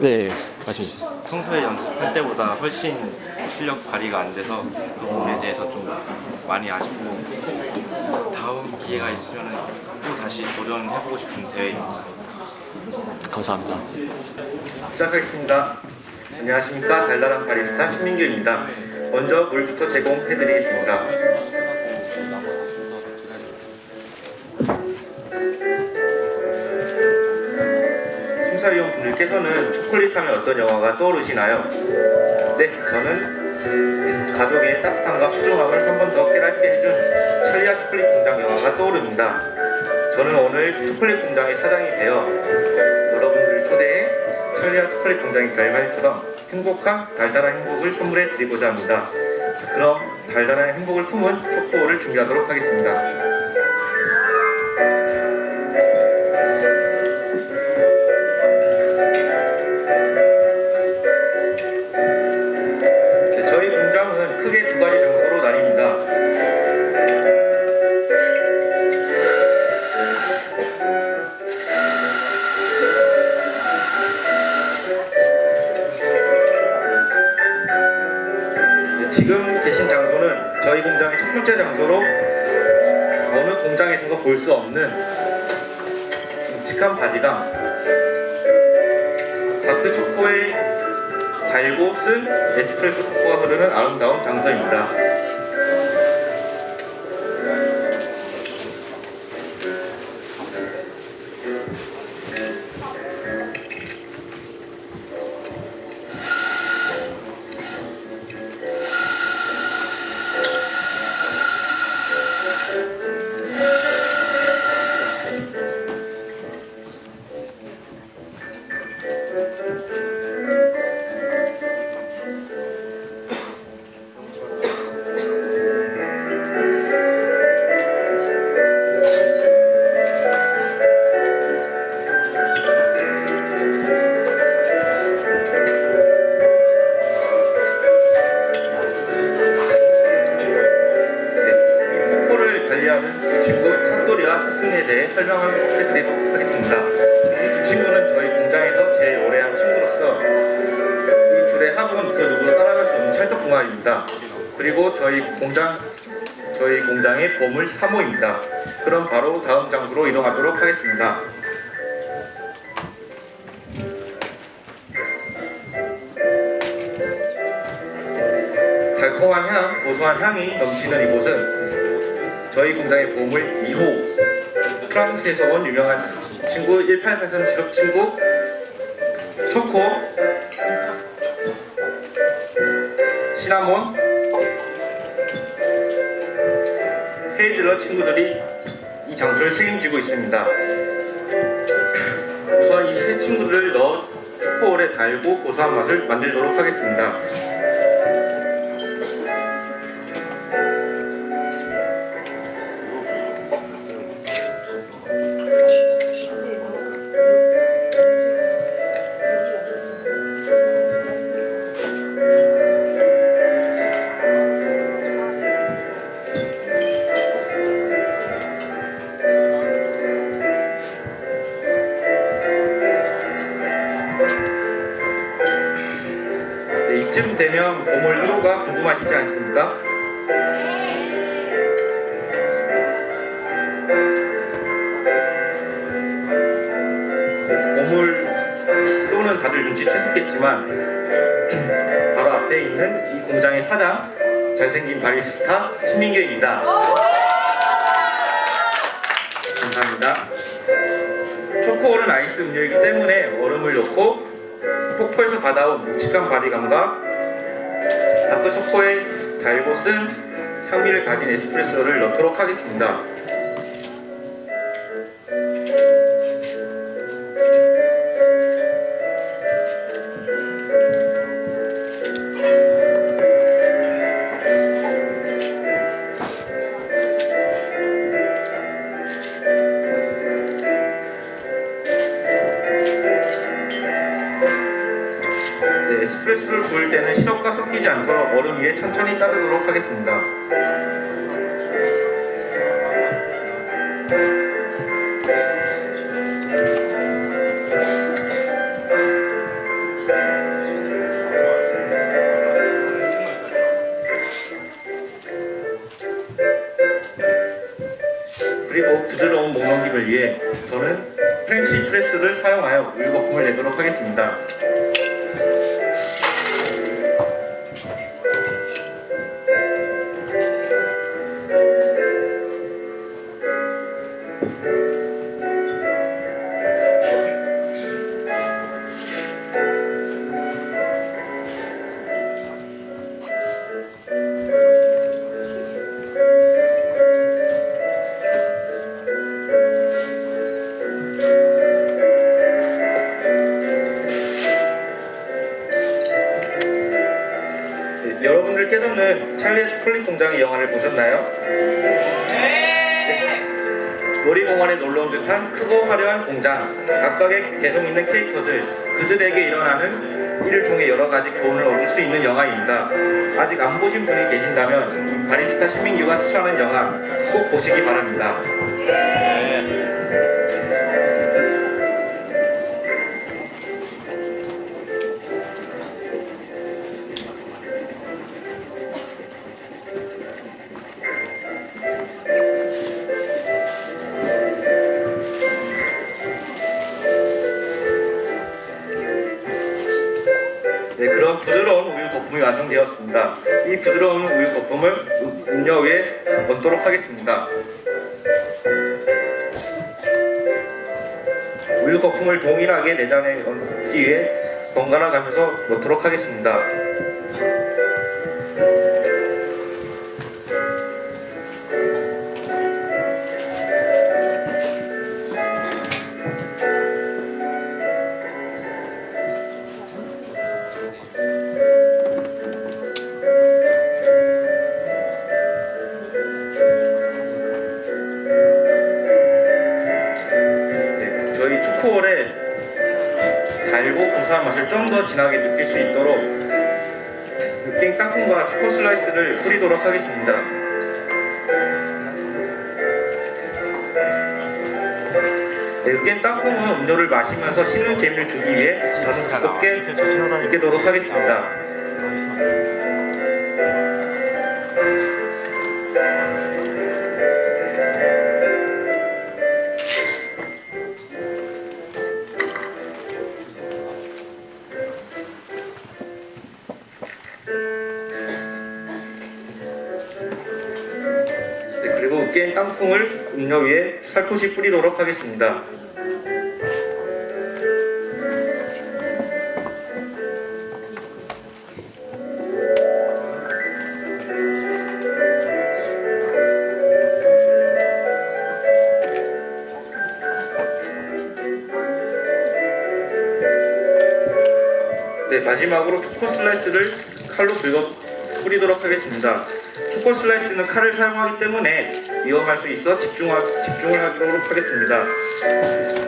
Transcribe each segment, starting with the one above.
네, 말씀해 주세요. 평소에 연습할 때보다 훨씬 실력 발휘가 안 돼서 그 부분에 대해서 좀 많이 아쉽고 다음 기회가 있으면 또 다시 도전해보고 싶은 대회입니다. 감사합니다. 시작하겠습니다. 안녕하십니까 달달한 바리스타 신민규입니다. 먼저 물부터 제공해드리겠습니다. 심사위원분들께서는 초콜릿 하면 어떤 영화가 떠오르시나요? 네, 저는 가족의 따뜻함과 소중함을 한 번 더 깨닫게 해준 찰리아 초콜릿 공장 영화가 떠오릅니다. 저는 오늘 초콜릿 공장의 사장이 되어 여러분들을 초대해 찰리아 초콜릿 공장의 결말처럼 행복한 달달한 행복을 선물해 드리고자 합니다. 자, 그럼 달달한 행복을 품은 초코를 준비하도록 하겠습니다. 지금 계신 장소는 저희 공장의 첫 번째 장소로 어느 공장에서도 볼 수 없는 묵직한 바디감 다크 초코에 달고 쓴 에스프레소 코코가 흐르는 아름다운 장소입니다. 찰떡궁합입니다. 그리고 저희 공장 저희 공장의 보물 3호입니다. 그럼 바로 다음 장소로 이동하도록 하겠습니다. 달콤한 향, 고소한 향이 넘치는 이곳은 저희 공장의 보물 2호 프랑스에서 온 유명한 친구 188선 지역 친구 초코 시나몬 헤이즐넛 친구들이 이 장소를 책임지고 있습니다. 우선 이 세 친구들을 넣어 초코홀에 달고 고소한 맛을 만들도록 하겠습니다. 1호는 다들 눈치채셨겠지만 바로 앞에 있는 이 공장의 사장 잘생긴 바리스타 신민규입니다. 감사합니다. 초코홀은 아이스 음료이기 때문에 얼음을 넣고 폭포에서 받아온 묵직한 바디감과 다크 초코에 달고 쓴 향미를 가진 에스프레소를 넣도록 하겠습니다. 위해 천천히 따르도록 하겠습니다. 부드러운 목넘김을 위해 저는 프렌치 프레스를 사용하여 물거품을 내도록 하겠습니다. 찰리의 초콜릿 공장의 영화를 보셨나요? 네. 놀이공원에 놀러 온 듯한 크고 화려한 공장, 각각의 개성 있는 캐릭터들, 그들에게 일어나는 일을 통해 여러 가지 교훈을 얻을 수 있는 영화입니다. 아직 안 보신 분이 계신다면 바리스타 신민규가 추천하는 영화 꼭 보시기 바랍니다. 네, 그런 부드러운 우유 거품이 완성되었습니다. 이 부드러운 우유 거품을 음- 음료 위에 얹도록 하겠습니다. 우유 거품을 동일하게 내장에 얹기 위해 번갈아 가면서 넣도록 하겠습니다. 초코볼에 달고 고소한 맛을 좀 더 진하게 느낄 수 있도록 느낀 땅콩과 초코 슬라이스를 뿌리도록 하겠습니다. 네, 으깬 땅콩은 음료를 마시면서 씹는 재미를 주기 위해 다소 두껍게 으깨도록 하겠습니다. 으깬 땅콩을 음료 위에 살포시 뿌리도록 하겠습니다. 네, 마지막으로 초코 슬라이스를 칼로 긁어 뿌리도록 하겠습니다. 초코 슬라이스는 칼을 사용하기 때문에 위험할 수 있어 집중하, 집중을 하도록 하겠습니다.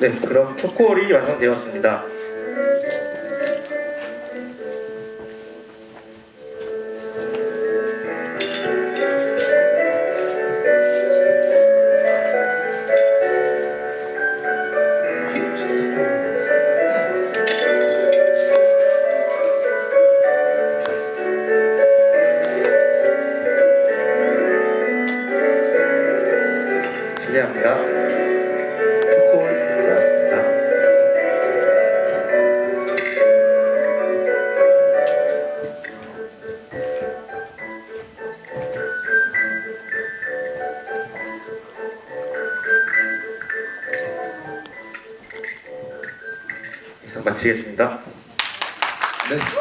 네, 그럼 초코볼이 완성되었습니다. 마치겠습니다. 네.